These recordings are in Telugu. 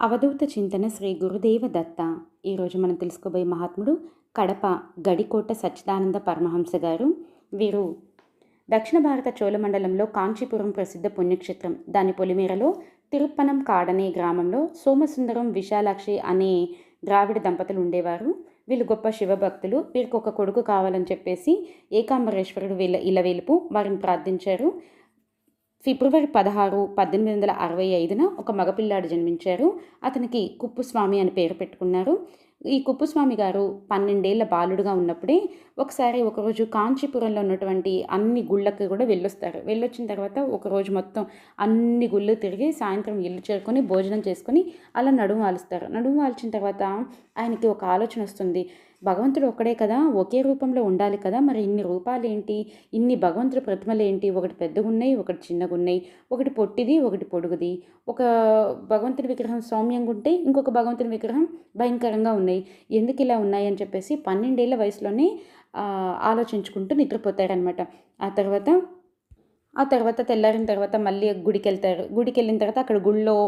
అవధూత చింతన శ్రీ గురుదేవ దత్త ఈరోజు మనం తెలుసుకోబోయే మహాత్ముడు కడప గడికోట సచ్చిదానంద పరమహంస గారు. వీరు దక్షిణ భారత చోళమండలంలో కాంచీపురం ప్రసిద్ధ పుణ్యక్షేత్రం. దాని పొలిమేరలో తిరుప్పనం కాడనే గ్రామంలో సోమసుందరం విశాలాక్షి అనే ద్రావిడ దంపతులు ఉండేవారు. వీళ్ళు గొప్ప శివభక్తులు వీరికి ఒక కొడుకు కావాలని చెప్పేసి ఏకాంబరేశ్వరుడు వీళ్ళ ఇలవేలుపు వారిని ప్రార్థించారు. ఫిబ్రవరి పదహారు పద్దెనిమిది వందల అరవై ఐదున ఒక మగపిల్లాడు జన్మించారు. అతనికి కుప్పుస్వామి అని పేరు పెట్టుకున్నారు. ఈ కుప్పుస్వామి గారు పన్నెండేళ్ళ బాలుడుగా ఉన్నప్పుడే ఒకసారి ఒకరోజు కాంచీపురంలో ఉన్నటువంటి అన్ని గుళ్ళకి కూడా వెళ్ళొస్తారు. వెళ్ళొచ్చిన తర్వాత ఒకరోజు మొత్తం అన్ని గుళ్ళు తిరిగి సాయంత్రం ఇల్లు చేరుకొని భోజనం చేసుకొని అలా నడుము వాలుస్తారు. నడుము వాల్చిన తర్వాత ఆయనకి ఒక ఆలోచన వస్తుంది. భగవంతుడు ఒక్కడే కదా ఒకే రూపంలో ఉండాలి కదా మరి ఇన్ని రూపాలు ఏంటి ఇన్ని భగవంతుడి ప్రతిమలు ఏంటి ఒకటి పెద్దగా ఉన్నాయి ఒకటి చిన్నగా ఉన్నాయి ఒకటి పొట్టిది ఒకటి పొడుగుది. ఒక భగవంతుడి విగ్రహం సౌమ్యంగా ఉంటే ఇంకొక భగవంతుడి విగ్రహం భయంకరంగా ఉన్నాయి ఎందుకు ఇలా ఉన్నాయి అని చెప్పేసి పన్నెండేళ్ళ వయసులోనే ఆలోచించుకుంటూ నిద్రపోతారనమాట ఆ తర్వాత ఆ తర్వాత తెల్లారిన తర్వాత మళ్ళీ గుడికి వెళ్తారు గుడికి వెళ్ళిన తర్వాత అక్కడ గుళ్ళో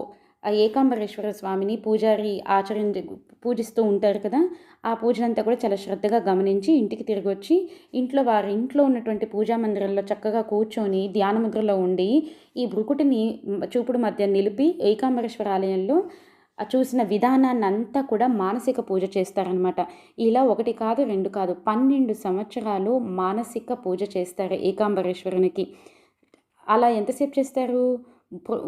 ఆ ఏకాంబరేశ్వర స్వామిని పూజారి ఆచరించి పూజిస్తూ ఉంటారు కదా ఆ పూజనంతా కూడా చాలా శ్రద్ధగా గమనించి ఇంటికి తిరిగి వచ్చి ఇంట్లో వారి ఇంట్లో ఉన్నటువంటి పూజా మందిరంలో చక్కగా కూర్చొని ధ్యానముద్రలో ఉండి ఈ భృకుటిని చూపుడు మధ్య నిలిపి ఏకాంబరేశ్వర ఆలయంలో చూసిన విధానాన్ని అంతా కూడా మానసిక పూజ చేస్తారనమాట ఇలా ఒకటి కాదు రెండు కాదు పన్నెండు సంవత్సరాలు మానసిక పూజ చేస్తారు ఏకాంబరేశ్వరునికి. అలా ఎంతసేపు చేస్తారు?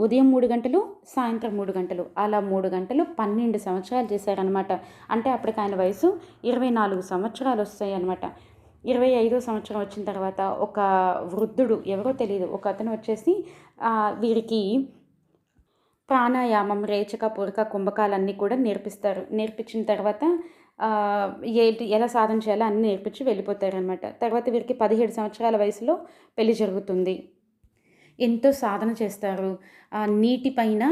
ఉదయం మూడు గంటలు సాయంత్రం మూడు గంటలు. అలా మూడు గంటలు పన్నెండు సంవత్సరాలు చేశారనమాట అంటే అప్పటికి ఆయన వయసు ఇరవై నాలుగు సంవత్సరాలు వస్తాయి అనమాట ఇరవై ఐదో సంవత్సరం వచ్చిన తర్వాత ఒక వృద్ధుడు ఎవరో తెలియదు ఒక అతను వచ్చేసి వీరికి ప్రాణాయామం రేచక పురక కుంభకాలన్నీ కూడా నేర్పిస్తారు. నేర్పించిన తర్వాత ఏంటి ఎలా సాధన చేయాలో అన్నీ నేర్పించి వెళ్ళిపోతారనమాట తర్వాత వీరికి పదిహేడు సంవత్సరాల వయసులో పెళ్ళి జరుగుతుంది. ఎంతో సాధన చేస్తారు. నీటిపైన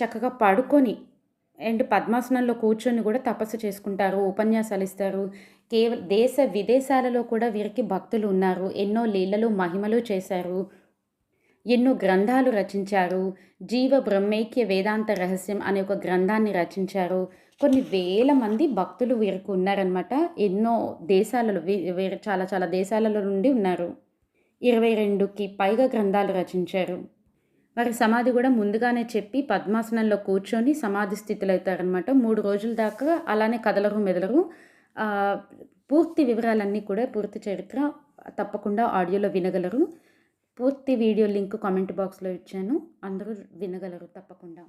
చక్కగా పడుకొని అండ్ పద్మాసనంలో కూర్చొని కూడా తపస్సు చేసుకుంటారు ఉపన్యాసాలు ఇస్తారు. కేవలం దేశ విదేశాలలో కూడా వీరికి భక్తులు ఉన్నారు. ఎన్నో లీలలు మహిమలు చేశారు. ఎన్నో గ్రంథాలు రచించారు. జీవ బ్రహ్మైక్య వేదాంత రహస్యం అనే ఒక గ్రంథాన్ని రచించారు. కొన్ని వేల మంది భక్తులు వీరికి ఉన్నారనమాట ఎన్నో దేశాలలో వేరే చాలా చాలా దేశాలలో నుండి ఉన్నారు. ఇరవై రెండుకి పైగా గ్రంథాలు రచించారు. వారి సమాధి కూడా ముందుగానే చెప్పి పద్మాసనంలో కూర్చొని సమాధి స్థితిలో అవుతారనమాట మూడు రోజుల దాకా అలానే కదలరు మెదలరు. పూర్తి వివరాలన్నీ కూడా పూర్తి చరిత్ర తప్పకుండా ఆడియోలో వినగలరు. పూర్తి వీడియో లింక్ కామెంట్ బాక్స్లో ఇచ్చాను. అందరూ వినగలరు తప్పకుండా.